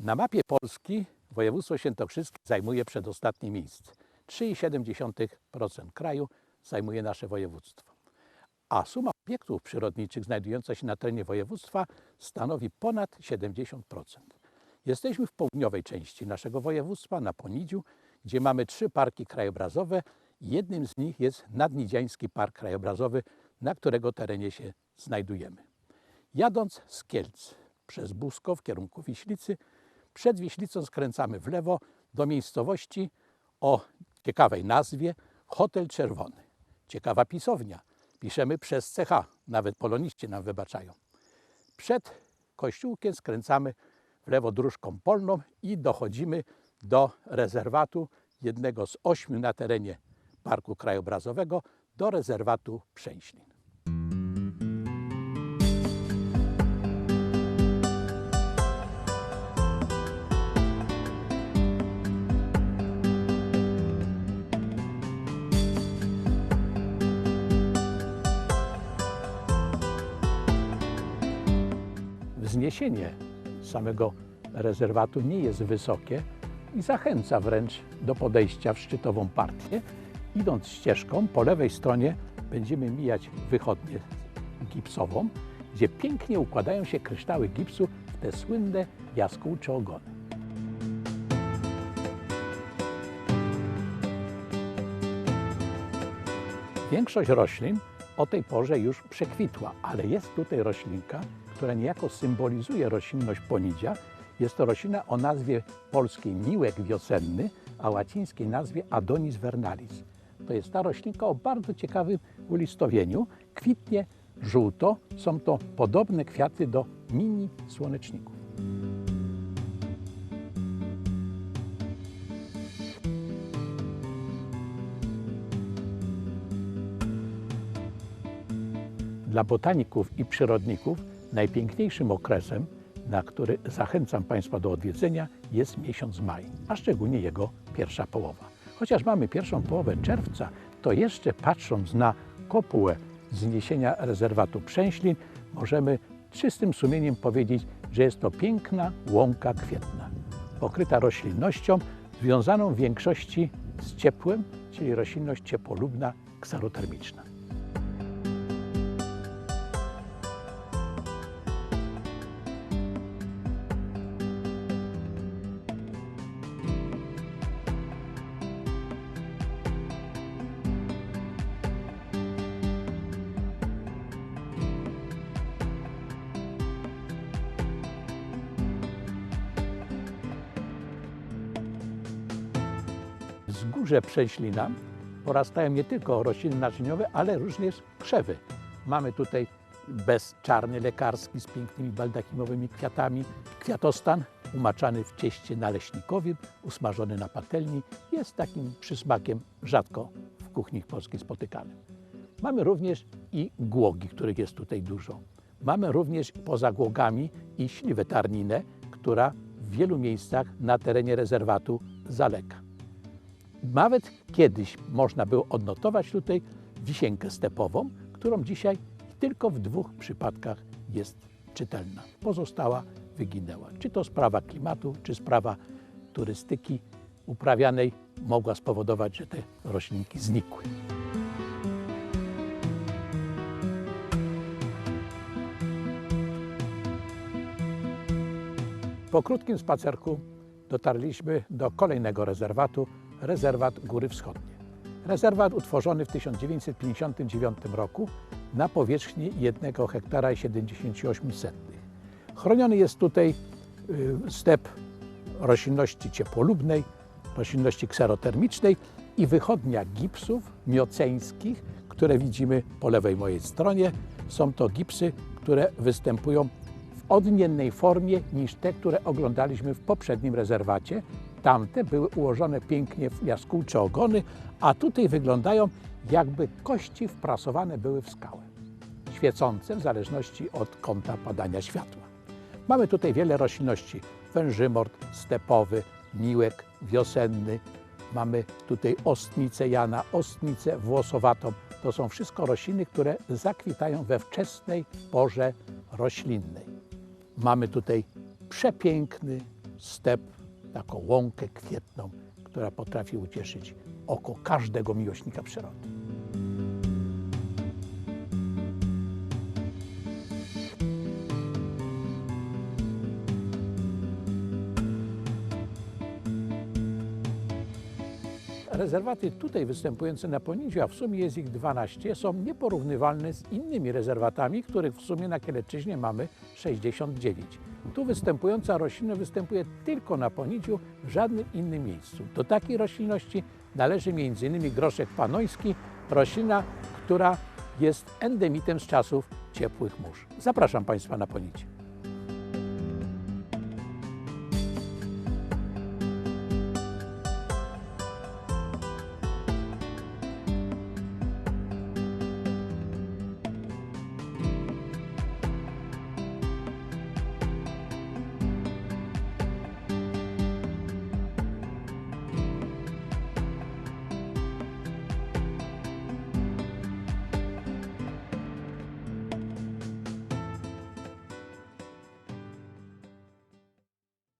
Na mapie Polski województwo świętokrzyskie zajmuje przedostatnie miejsce. 3,7% kraju zajmuje nasze województwo. A suma obiektów przyrodniczych znajdujących się na terenie województwa stanowi ponad 70%. Jesteśmy w południowej części naszego województwa, na Ponidziu, gdzie mamy trzy parki krajobrazowe. Jednym z nich jest Nadnidziański Park Krajobrazowy, na którego terenie się znajdujemy. Jadąc z Kielc przez Busko w kierunku Wiślicy, przed Wiślicą skręcamy w lewo do miejscowości o ciekawej nazwie Hotel Czerwony. Ciekawa pisownia. Piszemy przez CH, nawet poloniści nam wybaczają. Przed kościółkiem skręcamy w lewo dróżką polną i dochodzimy do rezerwatu jednego z ośmiu na terenie Parku Krajobrazowego, do rezerwatu Przęślin. Wzniesienie samego rezerwatu nie jest wysokie i zachęca wręcz do podejścia w szczytową partię. Idąc ścieżką, po lewej stronie będziemy mijać wychodnię gipsową, gdzie pięknie układają się kryształy gipsu w te słynne jaskółcze ogony. Większość roślin o tej porze już przekwitła, ale jest tutaj roślinka, która niejako symbolizuje roślinność ponidzia. Jest to roślina o nazwie polskiej miłek wiosenny, a łacińskiej nazwie Adonis vernalis. To jest ta roślinka o bardzo ciekawym ulistowieniu. Kwitnie żółto. Są to podobne kwiaty do mini słoneczników. Dla botaników i przyrodników najpiękniejszym okresem, na który zachęcam Państwa do odwiedzenia, jest miesiąc maj, a szczególnie jego pierwsza połowa. Chociaż mamy pierwszą połowę czerwca, to jeszcze patrząc na kopułę zniesienia rezerwatu Przęślin, możemy czystym sumieniem powiedzieć, że jest to piękna łąka kwietna, pokryta roślinnością, związaną w większości z ciepłem, czyli roślinność ciepłolubna, kserotermiczna. Wzgórze Prześlina porastają nie tylko rośliny naczyniowe, ale również krzewy. Mamy tutaj bezczarny lekarski z pięknymi baldachimowymi kwiatami, kwiatostan umaczany w cieście naleśnikowym, usmażony na patelni. Jest takim przysmakiem rzadko w kuchni polskiej spotykanym. Mamy również i głogi, których jest tutaj dużo. Mamy również poza głogami i śliwę tarninę, która w wielu miejscach na terenie rezerwatu zaleka. Nawet kiedyś można było odnotować tutaj wisienkę stepową, którą dzisiaj tylko w dwóch przypadkach jest czytelna. Pozostała wyginęła. Czy to sprawa klimatu, czy sprawa turystyki uprawianej mogła spowodować, że te roślinki znikły. Po krótkim spacerku dotarliśmy do kolejnego rezerwatu, rezerwat Góry Wschodnie. Rezerwat utworzony w 1959 roku na powierzchni 1 hektara i 78 setnych. Chroniony jest tutaj y, step roślinności ciepłolubnej, roślinności kserotermicznej i wychodnia gipsów mioceńskich, które widzimy po lewej mojej stronie. Są to gipsy, które występują w odmiennej formie niż te, które oglądaliśmy w poprzednim rezerwacie. Tamte były ułożone pięknie w jaskółcze ogony, a tutaj wyglądają jakby kości wprasowane były w skałę, świecące w zależności od kąta padania światła. Mamy tutaj wiele roślinności, wężymort stepowy, miłek wiosenny, mamy tutaj ostnicę Jana, ostnicę włosowatą. To są wszystko rośliny, które zakwitają we wczesnej porze roślinnej. Mamy tutaj przepiękny, step, taką łąkę kwietną, która potrafi ucieszyć oko każdego miłośnika przyrody. Rezerwaty tutaj występujące na Ponidziu, a w sumie jest ich 12, są nieporównywalne z innymi rezerwatami, których w sumie na Kieleczyźnie mamy 69. Tu występująca roślina występuje tylko na Ponidziu, w żadnym innym miejscu. Do takiej roślinności należy m.in. groszek panoński, roślina, która jest endemitem z czasów ciepłych mórz. Zapraszam Państwa na Ponidzie.